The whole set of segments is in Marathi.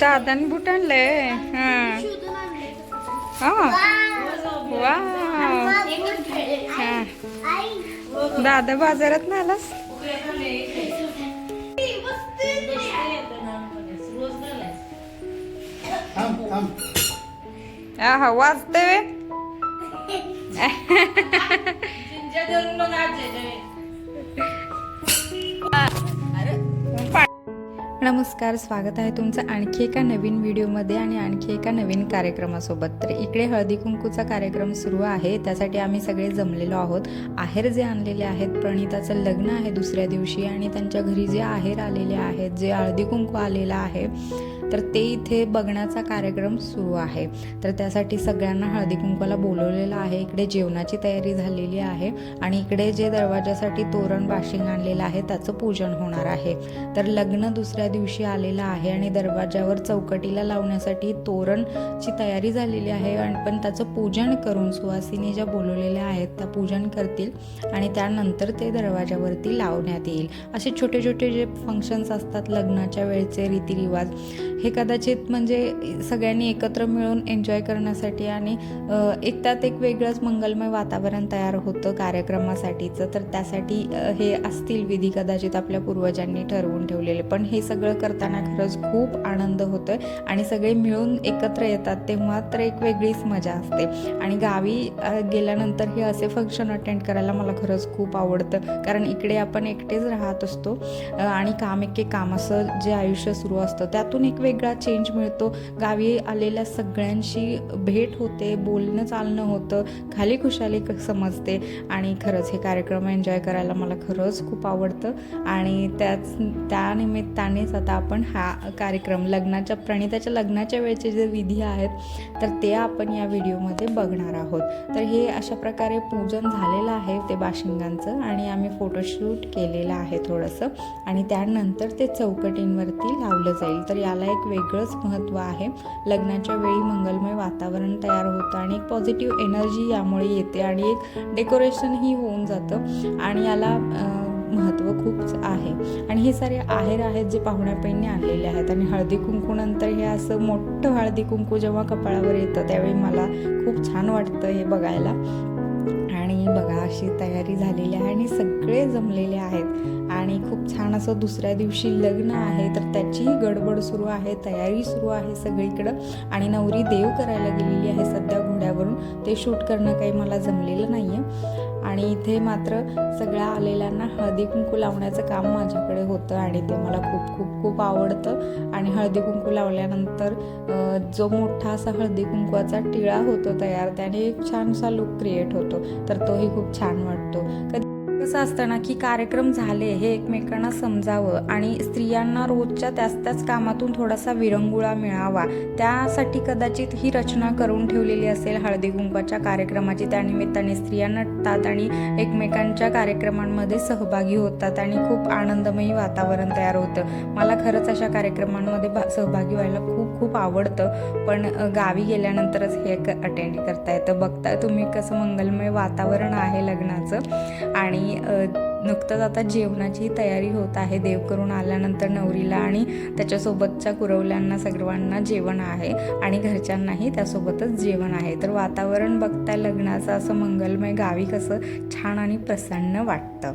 दादाने बुट आणले वा. हा. दादा बाजारात ना आलास थांब थांब. हा वाजते नमस्कार स्वागत आहे तुमचं आणखी एका नवीन व्हिडिओमध्ये आणि आणखी एका नवीन कार्यक्रमासोबत. तर इकडे हळदी कुंकूचा कार्यक्रम सुरू आहे. त्यासाठी आम्ही सगळे जमलेलो आहोत. आहेर जे आणलेले आहेत प्रणिताचं लग्न आहे दुसऱ्या दिवशी आणि त्यांच्या घरी जे आहेर आलेले आहेत जे हळदी कुंकू आलेलं आहे तर ते इथे बघण्याचा कार्यक्रम सुरू आहे. तर त्यासाठी सगळ्यांना हळदी कुंकवाला बोलवलेलं आहे. इकडे जेवणाची तयारी झालेली आहे आणि इकडे जे दरवाजासाठी तोरण बाशिंग आणलेलं आहे त्याचं पूजन होणार आहे. तर लग्न दुसऱ्या दिवशी आलेलं आहे आणि दरवाजावर चौकटीला लावण्यासाठी तोरणची तयारी झालेली आहे आणि पण त्याचं पूजन करून सुवासिनी ज्या बोलवलेल्या आहेत त्या पूजन करतील आणि त्यानंतर ते दरवाजावरती लावण्यात येईल. असे छोटे छोटे जे फंक्शन्स असतात लग्नाच्या वेळचे रीतिरिवाज हे कदाचित म्हणजे सगळ्यांनी एकत्र मिळून एन्जॉय करण्यासाठी आणि एक त्यात एक वेगळंच मंगलमय वातावरण तयार होतं कार्यक्रमासाठीचं. तर त्यासाठी हे असतील विधी कदाचित आपल्या पूर्वजांनी ठरवून ठेवलेले. पण हे सगळं करताना खरंच खूप आनंद होतो आहे आणि सगळे मिळून एकत्र येतात तेव्हा तर एक वेगळीच मजा असते. आणि गावी गेल्यानंतर हे असे फंक्शन अटेंड करायला मला खरंच खूप आवडतं. कारण इकडे आपण एकटेच राहत असतो आणि काम एके काम असं जे आयुष्य सुरू असतं त्यातून एक वेगळा चेंज मिळतो. गावी आलेल्या सगळ्यांशी भेट होते बोलणं चालणं होतं. खाली खुशाली क- समजते. आणि खरंच हे कार्यक्रम एन्जॉय करायला मला खरंच खूप आवडतं. आणि त्याच त्या निमित्तानेच आता आपण हा कार्यक्रम लग्नाच्या प्रणिताच्या लग्नाच्या वेळेचे जे विधी आहेत तर ते आपण या व्हिडिओमध्ये बघणार आहोत. तर हे अशा प्रकारे पूजन झालेलं आहे ते बाशिंगांचं आणि आम्ही फोटोशूट केलेलं आहे थोडंसं. आणि त्यानंतर ते चौकटींवरती लावलं जाईल. तर याला एक वेगळंच महत्त्व आहे. लग्नाच्या वेळी मंगलमय वातावरण तयार होतं आणि एक पॉझिटिव्ह एनर्जी यामुळे येते आणि एक डेकोरेशनही होऊन जातं आणि याला महत्त्व खूप आहे. आणि हे सारे आहेर आहेत जे पाहुण्यापैंनी आलेले आणलेले आहेत आणि हळदी कुंकू नंतर हे असं मोठं हळदी कुंकू जेव्हा कपाळावर येतं त्यावेळी मला खूप छान वाटतं हे बघायला. अशी तयारी झालेली आहे आणि सगळे जमलेले आहेत. आणि खूप छान असं दुसऱ्या दिवशी लग्न आहे तर त्याचीही गडबड सुरू आहे तयारी सुरू आहे सगळीकडं. आणि नवरी देव करायला गेलेली आहे सध्या घोड्यावरून. ते शूट करणं काही मला जमलेलं नाही आहे आणि इथे मात्र सगळ्या आलेल्यांना हळदी कुंकू लावण्याचं काम माझ्याकडे होतं आणि ते मला खूप खूप खूप आवडतं. आणि हळदी कुंकू लावल्यानंतर जो मोठा असा हळदी कुंकवाचा टिळा होतो तयार त्याने एक छानसा लुक क्रिएट होतो. तर तोही खूप छान वाटतो. कधी कसं असतं ना की कार्यक्रम झाले हे एकमेकांना समजावं आणि स्त्रियांना रोजच्या त्याच त्याच कामातून थोडासा विरंगुळा मिळावा. त्यासाठी कदाचित ही रचना करून ठेवलेली असेल हळदी कुंकवाच्या कार्यक्रमाची. त्यानिमित्ताने स्त्रिया नटतात आणि एकमेकांच्या कार्यक्रमांमध्ये सहभागी होतात आणि खूप आनंदमयी वातावरण तयार होतं. मला खरंच अशा कार्यक्रमांमध्ये भा सहभागी व्हायला खूप खूप आवडतं. पण गावी गेल्यानंतरच हे अटेंड करता येतं. बघता तुम्ही कसं मंगलमय वातावरण आहे लग्नाचं. आणि नुकतंच आता जेवणाची तयारी होत आहे. देव करून आल्यानंतर नवरीला आणि त्याच्यासोबतच्या कुरवल्यांना सर्वांना जेवण आहे आणि घरच्यांनाही त्यासोबतच जेवण आहे. तर वातावरण बघता लग्नाचं असं मंगलमय गावी कसं छान आणि प्रसन्न वाटतं.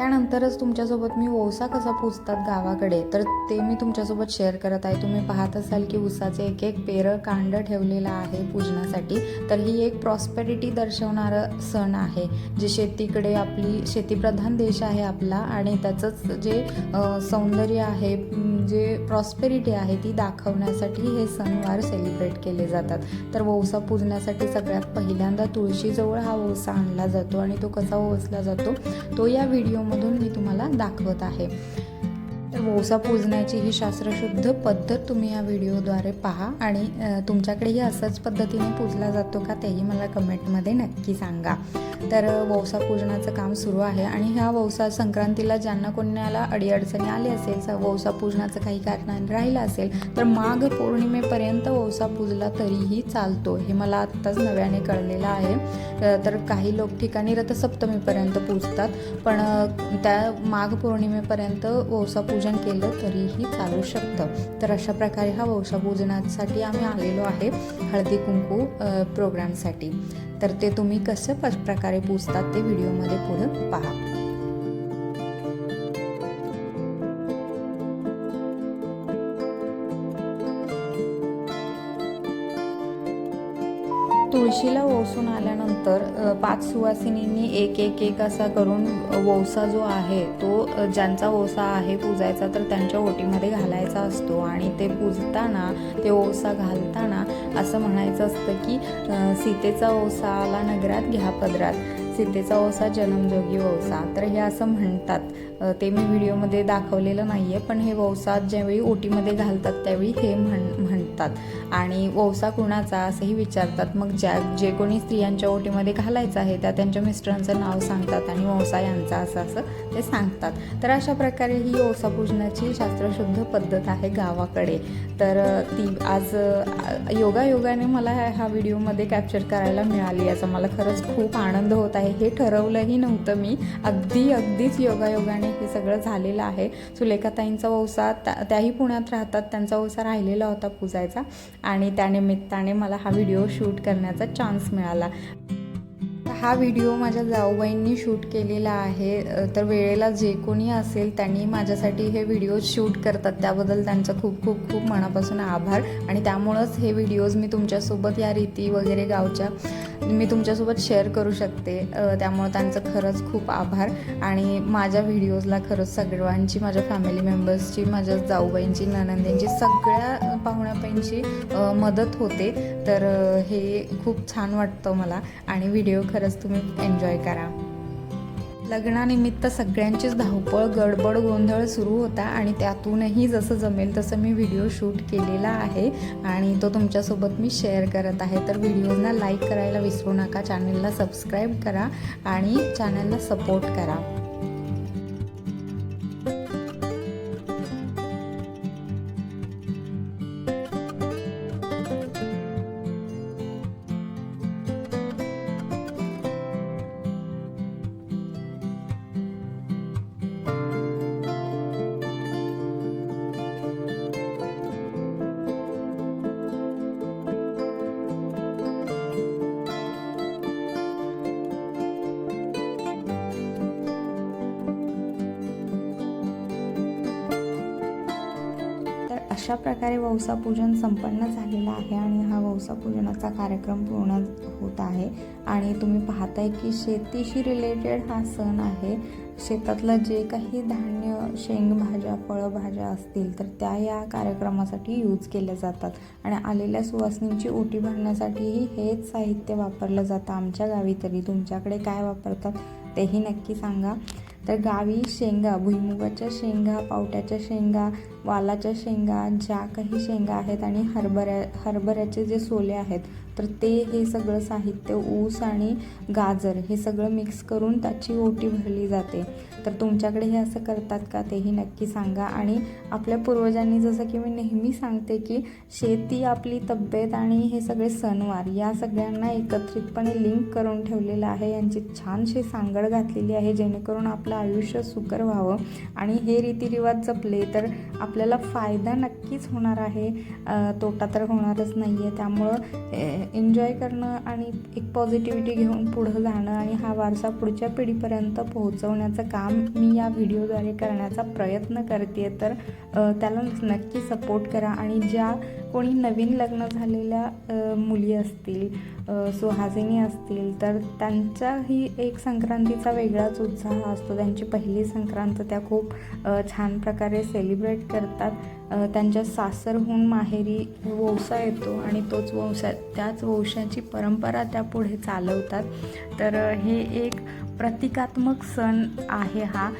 त्यानंतरच तुमच्यासोबत मी ओसा कसा पूजतात गावाकडे तर ते मी तुमच्यासोबत शेअर करत आहे. तुम्ही पाहत असाल की उसाचे एक एक पेरं कांड ठेवलेलं आहे पूजनासाठी. तर ही एक प्रॉस्पेरिटी दर्शवणारं सण आहे जे शेतीकडे आपली शेतीप्रधान देश आहे आपला आणि त्याचंच जे सौंदर्य आहे जे प्रॉस्पेरिटी आहे ती दाखवण्यासाठी हे सणवार सेलिब्रेट केले जातात. तर वौसा पूजण्यासाठी सगळ्यात पहिल्यांदा तुळशीजवळ हा ओसा आणला जातो आणि तो कसा ओसला जातो तो या व्हिडिओ व्हिडिओमधून मी तुम्हाला दाखवत आहे. ओसा पूजण्याची ही शास्त्रशुद्ध पद्धत तुम्ही या व्हिडिओद्वारे पहा आणि तुमच्याकडेही असंच पद्धतीने पूजला जातो का तेही मला कमेंटमध्ये नक्की सांगा. तर वौसा पूजनाचं काम सुरू आहे आणि ह्या वौसा संक्रांतीला ज्यांना कोणाला अडीअडचणी आली असेल वौसा पूजनाचं काही कारण राहिलं असेल तर माघ पौर्णिमेपर्यंत वौसा पूजला तरीही चालतो हे मला आत्ताच नव्याने कळलेलं आहे. तर काही लोक ठिकाणी रथसप्तमीपर्यंत पूजतात पण त्या माघ पौर्णिमेपर्यंत वौसा पूजन पूजन केलं तरीही चालू शकतं. तर अशा प्रकारे हा वौसा पूजनासाठी आम्ही आलेलो आहे हळदी कुंकू अ, प्रोग्रामसाठी तर ते तुम्ही कसं प्रकारे पूजतात ते व्हिडिओमध्ये पुढं पहा. तुळशीला ओसून आल्यानंतर पाच सुवासिनींनी एक एक एक असा करून वौसा जो आहे तो ज्यांचा ओसा आहे पूजायचा तर त्यांच्या ओटीमध्ये घालायचा असतो. आणि ते पूजताना ते ओसा घालताना असं म्हणायचं असतं की सीतेचा ओसा आला नगरात घ्या पदरात. सीतेचा ओसा जन्मजोगी वौसा. तर हे असं म्हणतात. ते मी व्हिडिओमध्ये दाखवलेलं नाही आहे पण हे वौसा ज्यावेळी ओटीमध्ये घालतात त्यावेळी हे म्हण म्हणतात. आणि वौसा कुणाचा असंही विचारतात. मग ज्या जे कोणी स्त्रियांच्या ओटीमध्ये घालायचं आहे त्या त्यांच्या मिस्टरांचं नाव सांगतात आणि वौसा यांचा असं असं ते सांगतात. तर अशा प्रकारे ही ओसा पूजनाची शास्त्रशुद्ध पद्धत आहे गावाकडे. तर ती आज योगायोगाने मला ह्या व्हिडिओमध्ये कॅप्चर करायला मिळाली याचा मला खरंच खूप आनंद होत आहे. हे ठरवलंही नव्हतं मी. अगदी अगदीच योगायोगाने हे सगळं झालेलं आहे. सुलेखाताईंचा वौसा त्या त्याही पुण्यात राहतात. त्यांचा वौसा राहिलेला होता पूजायचा. आणि त्यानिमित्ताने मला हा व्हिडिओ शूट करण्याचा चान्स मिळाला. हा व्हिडिओ माझ्या जाऊबाईंनी शूट केलेला आहे. तर वेळेला जे कोणी असेल त्यांनी माझ्यासाठी हे व्हिडिओ शूट करतात. त्याबद्दल त्यांचं खूप खूप खूप मनापासून आभार. आणि त्यामुळंच हे व्हिडिओज मी तुमच्यासोबत या रीती वगैरे गावच्या मी तुमच्यासोबत शेअर करू शकते. त्यामुळं त्यांचं खरंच खूप आभार. आणि माझ्या व्हिडिओजला खरंच सगळ्यांची माझ्या फॅमिली मेंबर्सची माझ्या जाऊबाईंची ननंदींची सगळ्या पाहुण्यापाईंची मदत होते. तर हे खूप छान वाटतं मला आणि व्हिडिओ खरंच तुम्ही एन्जॉय करा. लग्नानिमित्त सगळ्यांचीच धावपळ गडबड गोंधळ सुरू होता आणि त्यातूनही जसं जमेल तसं मी व्हिडिओ शूट केलेला आहे आणि तो तुमच्यासोबत मी शेअर करत आहे. तर व्हिडिओजना लाईक करायला विसरू नका चॅनलला सबस्क्राईब करा आणि चॅनलला सपोर्ट करा. अशा प्रकारे वौसापूजन संपन्न झालेलं आहे आणि हा वौसापूजनाचा कार्यक्रम पूर्ण होत आहे. आणि तुम्ही पाहताय की शेतीशी रिलेटेड हा सण आहे. शेतातलं जे काही धान्य शेंगभाज्या फळभाज्या असतील तर त्या या कार्यक्रमासाठी यूज केल्या जातात. आणि आलेल्या सुवासनींची ओटी भरण्यासाठीही हेच साहित्य वापरलं जातं. आमच्या गावी तरी तुमच्याकडे काय वापरतात तेही नक्की सांगा. तर गावी शेंगा भुईमुगाच्या शेंगा पावट्याच्या शेंगा वालाच्या शेंगा ज्या काही शेंगा आहेत आणि हरभऱ्या हरभऱ्याचे जे सोले आहेत तर ते हे सगळं साहित्य ऊस आणि गाजर हे सगळं मिक्स करून त्याची ओटी भरली जाते. तर तुमच्याकडे हे असं करतात का? तेही नक्की सांगा. आणि आपल्या पूर्वजांनी जसं की मी नेहमी सांगते की शेती आपली तब्येत आणि हे सगळे सणवार या सगळ्यांना एकत्रितपणे लिंक करून ठेवलेलं आहे. यांची छानशी सांगड घातलेली आहे जेणेकरून आपलं आयुष्य सुकर व्हावं आणि हे रीतिरिवाज जपले तर आपल्याला फायदा नक्कीच होणार आहे. तोटा तर होणारच नाही आहे त्यामुळं एन्जॉय करणं आणि एक पॉझिटिव्हिटी घेऊन पुढं जाणं आणि हा वारसा पुढच्या पिढीपर्यंत पोहोचवण्याचं काम मी या व्हिडिओद्वारे करण्याचा प्रयत्न करते तर त्याला नक्की सपोर्ट करा आणि ज्या कोणी नवीन लग्न झालेल्या मुली असतील सुहासिनी असतील तर त्यांचाही एक संक्रांतीचा वेगळाच उत्साह असतो. त्यांची पहिली संक्रांत त्या खूप छान प्रकारे सेलिब्रेट करतात. त्यांच्या सासरहून माहेरी वंसा येतो आणि तोच वंशा त्याच वंशाची परंपरा त्या पुढे चालवतात. तर हे एक प्रतिकात्मक सण आहे हा.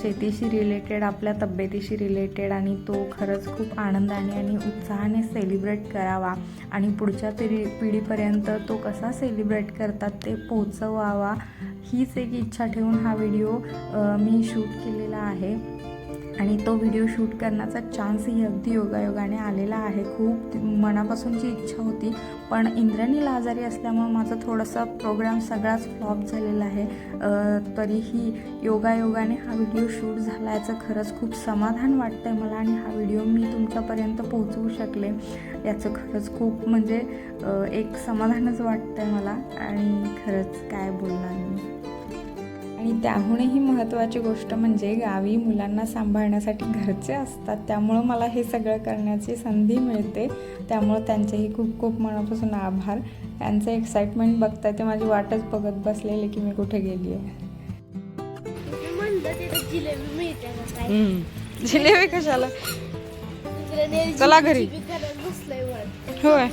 शेतीशी रिलेटेड आपल्या तब्येतीशी रिलेटेड आणि तो खरंच खूप आनंदाने आणि उत्साहाने सेलिब्रेट करावा आणि पुढच्या पिढी पिढीपर्यंत तो कसा सेलिब्रेट करतात ते पोचवावा हीच एक इच्छा ठेवून हा व्हिडिओ मी शूट केलेला आहे. आणि तो व्हिडिओ शूट करण्याचा चान्सही अगदी योगायोगाने आलेला आहे. खूप मनापासूनची इच्छा होती पण इंद्राणीला आजारी असल्यामुळं माझा थोडासा प्रोग्राम सगळाच फ्लॉप झालेला आहे. तरीही योगायोगाने हा व्हिडिओ शूट झाला याचं खरंच खूप समाधान वाटतं आहे मला आणि हा व्हिडिओ मी तुमच्यापर्यंत पोहोचवू शकले. याचं खरंच खूप म्हणजे एक समाधानच वाटतं आहे मला आणि खरंच काय बोलणार मी. आणि त्याहूनही महत्त्वाची गोष्ट म्हणजे गावी मुलांना सांभाळण्यासाठी घरचे असतात. त्यामुळं मला हे सगळं करण्याची संधी मिळते. त्यामुळं त्यांचेही खूप खूप मनापासून आभार. त्यांचं एक्साइटमेंट बघता ते माझी वाटच बघत बसलेले की मी कुठे गेली आहे. जिलेबी कशाला? चला घरी. होय.